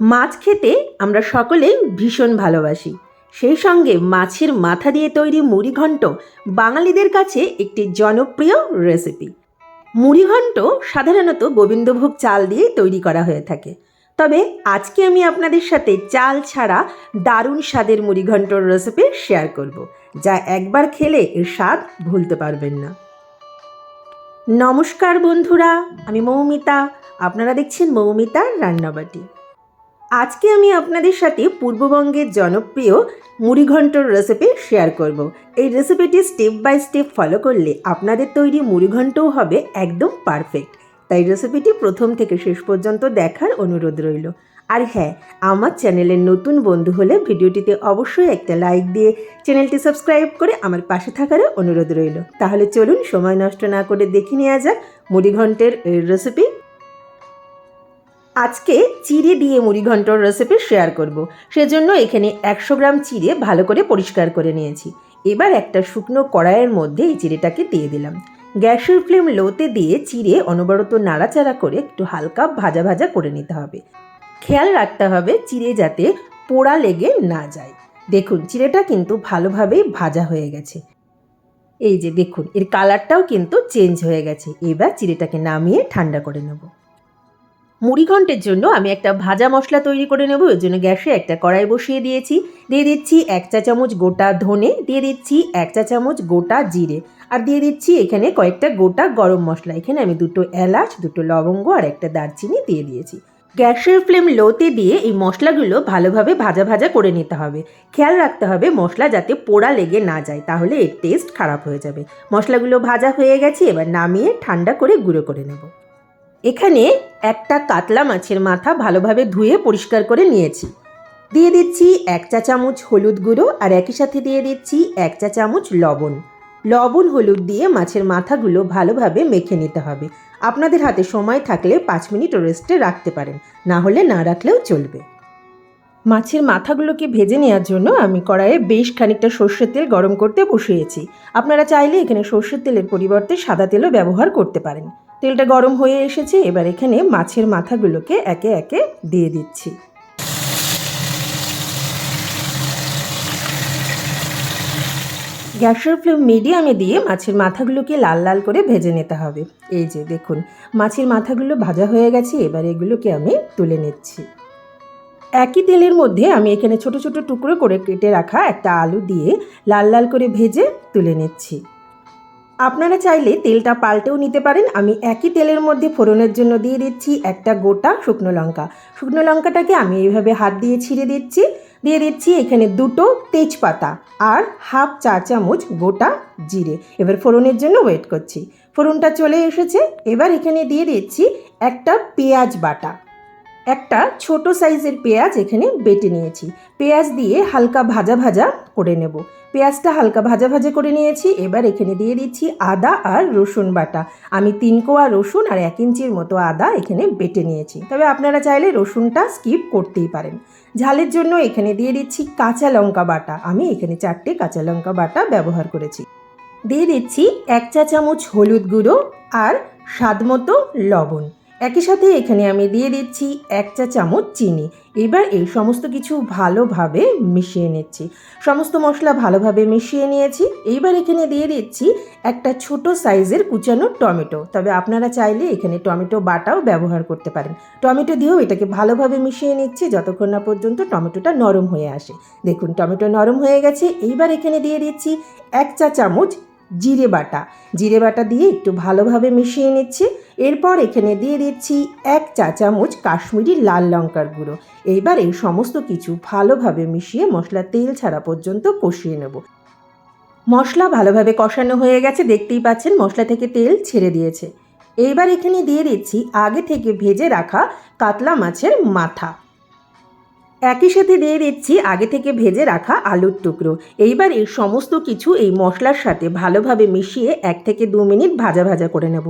মাছ খেতে আমরা সকলেই ভীষণ ভালোবাসি। সেই সঙ্গে মাছের মাথা দিয়ে তৈরি মুড়িঘণ্ট বাঙালিদের কাছে একটি জনপ্রিয় রেসিপি মুড়িঘণ্ট সাধারণত গোবিন্দভোগ চাল দিয়ে তৈরি করা হয়ে থাকে। তবে আজকে আমি আপনাদের সাথে চাল ছাড়া দারুণ স্বাদের মুড়িঘণ্টর রেসিপি শেয়ার করব, যা একবার খেলে এর স্বাদ ভুলতে পারবেন না। নমস্কার বন্ধুরা, আমি মৌমিতা। আপনারা দেখছেন মৌমিতার রান্নাবাটি। আজকে আমি আপনাদের সাথে পূর্ববঙ্গের জনপ্রিয় মুড়িঘণ্টর রেসিপি শেয়ার করব। এই রেসিপিটি স্টেপ বাই স্টেপ ফলো করলে আপনাদের তৈরি মুড়িঘণ্টও হবে একদম পারফেক্ট তাই রেসিপিটি প্রথম থেকে শেষ পর্যন্ত দেখার অনুরোধ রইল। আর হ্যাঁ আমার চ্যানেলের নতুন বন্ধু হলে ভিডিওটিতে অবশ্যই একটা লাইক দিয়ে চ্যানেলটি সাবস্ক্রাইব করে আমার পাশে থাকারও অনুরোধ রইল। তাহলে চলুন সময় নষ্ট না করে দেখে নেওয়া যাক মুড়িঘণ্টের রেসিপি আজকে চিড়ে দিয়ে মুড়িঘণ্টর রেসিপি শেয়ার করব। সেজন্য এখানে একশো গ্রাম চিড়ে ভালো করে পরিষ্কার করে নিয়েছি। এবার একটা শুকনো কড়াইয়ের মধ্যে এই চিড়েটাকে দিয়ে দিলাম। গ্যাসের ফ্লেম লোতে দিয়ে চিড়ে অনবরত নাড়াচাড়া করে একটু হালকা ভাজা ভাজা করে নিতে হবে। খেয়াল রাখতে হবে চিড়ে যাতে পোড়া লেগে না যায়। দেখুন, চিড়েটা কিন্তু ভালোভাবেই ভাজা হয়ে গেছে। এই যে দেখুন, এর কালারটাও কিন্তু চেঞ্জ হয়ে গেছে। এবার চিড়েটাকে নামিয়ে ঠান্ডা করে নেব। মুড়ি ঘন্টের জন্য আমি একটা ভাজা মশলা তৈরি করে নেব, এর জন্য গ্যাসে একটা কড়াই বসিয়ে দিয়েছি। দিয়ে দিচ্ছি এক চা চামচ গোটা ধনে, দিয়ে দিচ্ছি এক চা চামচ গোটা জিরে, আর দিয়ে দিচ্ছি এখানে কয়েকটা গোটা গরম মশলা। এখানে আমি দুটো এলাচ, দুটো লবঙ্গ আর একটা দারচিনি দিয়ে দিয়েছি। গ্যাসের ফ্লেম লোতে দিয়ে এই মশলাগুলো ভালোভাবে ভাজা ভাজা করে নিতে হবে। খেয়াল রাখতে হবে মশলা যাতে পোড়া লেগে না যায়, তাহলে এর টেস্ট খারাপ হয়ে যাবে। মশলাগুলো ভাজা হয়ে গেছে, এবার নামিয়ে ঠান্ডা করে গুঁড়ো করে নেব। এখানে একটা কাতলা মাছের মাথা ভালোভাবে ধুয়ে পরিষ্কার করে নিয়েছি। দিয়ে দিচ্ছি এক চা চামচ হলুদ গুঁড়ো আর একই সাথে দিয়ে দিচ্ছি এক চা চামচ লবণ। লবণ, হলুদ দিয়ে মাছের মাথাগুলো ভালোভাবে মেখে নিতে হবে। আপনাদের হাতে সময় থাকলে পাঁচ মিনিট রেস্টে রাখতে পারেন, না হলে না রাখলেও চলবে। মাছের মাথাগুলোকে ভেজে নেওয়ার জন্য আমি কড়াইয়ে বেশ খানিকটা সর্ষের তেল গরম করতে বসিয়েছি। আপনারা চাইলে এখানে সর্ষের তেলের পরিবর্তে সাদা তেলও ব্যবহার করতে পারেন। তেলটা গরম হয়ে এসেছে, এবার এখানে মাছের মাথাগুলোকে একে একে দিয়ে দিচ্ছি। গ্যাসের ফ্লেম মিডিয়ামে দিয়ে মাছের মাথাগুলোকে লাল লাল করে ভেজে নিতে হবে। এই যে দেখুন, মাছের মাথাগুলো ভাজা হয়ে গেছে, এবার এগুলোকে আমি তুলে নিচ্ছি। একই তেলের মধ্যে আমি এখানে ছোট ছোট টুকরো করে কেটে রাখা একটা আলু দিয়ে লাল লাল করে ভেজে তুলে নিচ্ছি। আপনারা চাইলে তেলটা পাল্টেও নিতে পারেন। আমি একই তেলের মধ্যে ফোড়নের জন্য দিয়ে দিচ্ছি একটা গোটা শুকনো লঙ্কা। শুকনো লঙ্কাটাকে আমি এইভাবে হাত দিয়ে ছিঁড়ে দিচ্ছি। দিয়ে দিচ্ছি এখানে দুটো তেজপাতা আর হাফ চা চামচ গোটা জিরে। এবার ফোড়নের জন্য ওয়েট করছি। ফোড়নটা চলে এসেছে। এবার এখানে দিয়ে দিচ্ছি একটা পেঁয়াজ বাটা। একটা ছোট সাইজের পেঁয়াজ এখানে বেটে নিয়েছি। পেঁয়াজ দিয়ে হালকা ভাজা ভাজা করে নেব। পেঁয়াজটা হালকা ভাজা ভাজা করে নিয়েছি। এবার এখানে দিয়ে দিচ্ছি আদা আর রসুন বাটা। আমি তিন কোয়া রসুন আর এক ইঞ্চির মতো আদা এখানে বেটে নিয়েছি। তবে আপনারা চাইলে রসুনটা স্কিপ করতেই পারেন। ঝালের জন্য এখানে দিয়ে দিচ্ছি কাঁচা লঙ্কা বাটা। আমি এখানে চারটে কাঁচা লঙ্কা বাটা ব্যবহার করেছি। দিয়ে দিচ্ছি এক চা চামচ হলুদ গুঁড়ো আর স্বাদমতো লবণ। একই সাথে এখানে আমি দিয়ে দিচ্ছি এক চা চামচ চিনি। এবার এই সমস্ত কিছু ভালোভাবে মিশিয়ে নিচ্ছি। সমস্ত মশলা ভালোভাবে মিশিয়ে নিয়েছি। এইবার এখানে দিয়ে দিচ্ছি একটা ছোট সাইজের কুচানো টমেটো। তবে আপনারা চাইলে এখানে টমেটো বাটাও ব্যবহার করতে পারেন। টমেটো দিয়েও এটাকে ভালোভাবে মিশিয়ে নিচ্ছি যতক্ষণ না পর্যন্ত টমেটোটা নরম হয়ে আসে। দেখুন, টমেটো নরম হয়ে গেছে। এইবার এখানে দিয়ে দিচ্ছি এক চা চামচ জিরে বাটা। জিরে বাটা দিয়ে একটু ভালোভাবে মিশিয়ে নিচ্ছি। এরপর এখানে দিয়ে দিচ্ছি এক চা চামচ কাশ্মীরি লাল লঙ্কার গুঁড়ো। এইবার এই সমস্ত কিছু ভালোভাবে মিশিয়ে মশলা তেল ছাড়া পর্যন্ত কষিয়ে নেব। মশলা ভালোভাবে কষানো হয়ে গেছে, দেখতেই পাচ্ছেন মশলা থেকে তেল ছেড়ে দিয়েছে। এইবার এখানে দিয়ে দিচ্ছি আগে থেকে ভেজে রাখা কাতলা মাছের মাথা। একই সাথে দিয়ে দিচ্ছি আগে থেকে ভেজে রাখা আলুর টুকরো। এইবার এই সমস্ত কিছু এই মশলার সাথে ভালোভাবে মিশিয়ে এক থেকে দু মিনিট ভাজা ভাজা করে নেব।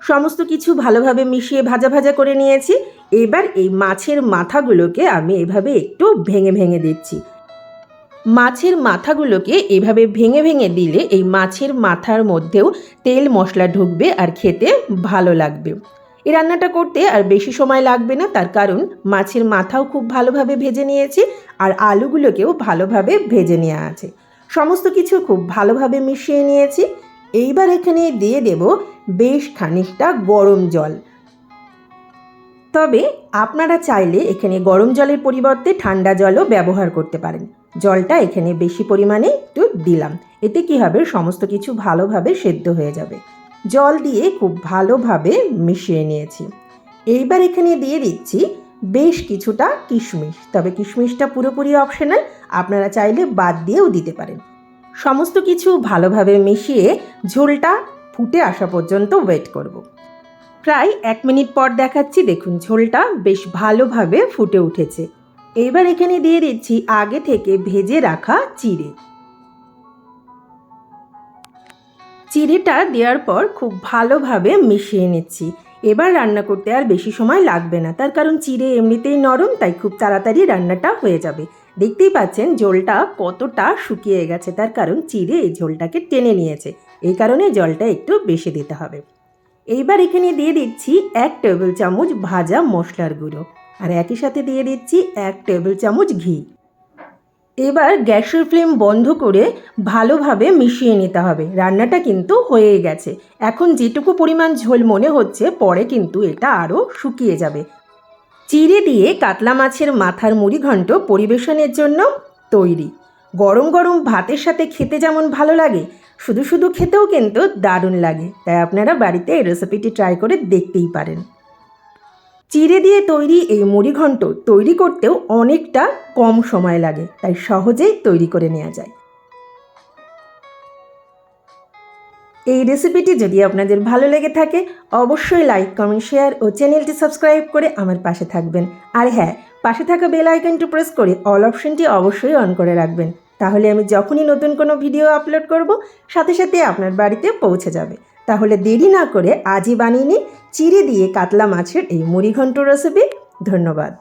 সমস্ত কিছু ভালোভাবে মিশিয়ে ভাজা ভাজা করে নিয়েছি। এবার এই মাছের মাথাগুলোকে আমি এভাবে একটু ভেঙে ভেঙে দিচ্ছি। মাছের মাথাগুলোকে এভাবে ভেঙে ভেঙে দিলে এই মাছের মাথার মধ্যেও তেল মশলা ঢুকবে আর খেতে ভালো লাগবে। এই রান্নাটা করতে আর বেশি সময় লাগবে না, তার কারণ মাছের মাথাও খুব ভালোভাবে ভেজে নিয়েছি আর আলুগুলোকেও ভালোভাবে ভেজে নেওয়া আছে। সমস্ত কিছু খুব ভালোভাবে মিশিয়ে নিয়েছি। এইবার এখানে দিয়ে দেব বেশ খানিকটা গরম জল। তবে আপনারা চাইলে এখানে গরম জলের পরিবর্তে ঠান্ডা জলও ব্যবহার করতে পারেন। জলটা এখানে বেশি পরিমাণে একটু দিলাম, এতে কী হবে? সমস্ত কিছু ভালোভাবে সেদ্ধ হয়ে যাবে। জল দিয়ে খুব ভালোভাবে মিশিয়ে নিয়েছি। এইবার এখানে দিয়ে দিচ্ছি বেশ কিছুটা কিশমিশ। তবে কিশমিশটা পুরোপুরি অপশনাল আপনারা চাইলে বাদ দিয়েও দিতে পারেন। সমস্ত কিছু ভালোভাবে মিশিয়ে ঝোলটা ফুটে আসা পর্যন্ত ওয়েট করব। প্রায় এক মিনিট পর দেখাচ্ছি, দেখুন ঝোলটা বেশ ভালোভাবে ফুটে উঠেছে। এইবার এখানে দিয়ে দিচ্ছি আগে থেকে ভেজে রাখা চিড়ে। চিড়েটা দেওয়ার পর খুব ভালোভাবে মিশিয়ে নিচ্ছি। এবার রান্না করতে আর বেশি সময় লাগবে না। তার কারণ চিড়ে এমনিতেই নরম, তাই খুব তাড়াতাড়ি রান্নাটা হয়ে যাবে। দেখতেই পাচ্ছেন ঝোলটা কতটা শুকিয়ে গেছে। তার কারণ চিড়ে এই ঝোলটাকে টেনে নিয়েছে। এই কারণে জলটা একটু বেশি দিতে হবে। এইবার এখানে দিয়ে দিচ্ছি এক টেবিল চামচ ভাজা মশলার গুঁড়ো। আর একই সাথে দিয়ে দিচ্ছি এক টেবিল চামচ ঘি। এবার গ্যাসের ফ্লেম বন্ধ করে ভালোভাবে মিশিয়ে নিতে হবে। রান্নাটা কিন্তু হয়ে গেছে। এখন যেটুকু পরিমাণ ঝোল মনে হচ্ছে, পরে কিন্তু এটা আরও শুকিয়ে যাবে। চিড়ে দিয়ে কাতলা মাছের মাথার মুড়ি ঘন্ট পরিবেশনের জন্য তৈরি। গরম গরম ভাতের সাথে খেতে যেমন ভালো লাগে, শুধু শুধু খেতেও কিন্তু দারুণ লাগে। তাই আপনারা বাড়িতে এই রেসিপিটি ট্রাই করে দেখতেই পারেন। চিড়ে দিয়ে তৈরি এই মুড়িঘণ্ট তৈরি করতেও অনেকটা কম সময় লাগে, তাই সহজেই তৈরি করে নেওয়া যায়। এই রেসিপিটি যদি আপনাদের ভালো লেগে থাকে, অবশ্যই লাইক কমেন্ট শেয়ার ও চ্যানেলটি সাবস্ক্রাইব করে আমার পাশে থাকবেন। আর হ্যাঁ পাশে থাকা বেল আইকনটি প্রেস করে অল অপশনটি অবশ্যই অন করে রাখবেন। তাহলে আমি যখনই নতুন কোনো ভিডিও আপলোড করব, সাথে সাথে আপনার বাড়িতে পৌঁছে যাবে। তাহলে দেরি না করে আজই বানিয়ে নিন চিড়ে দিয়ে কাতলা মাছের এই মুড়িঘণ্ট রেসিপি ধন্যবাদ।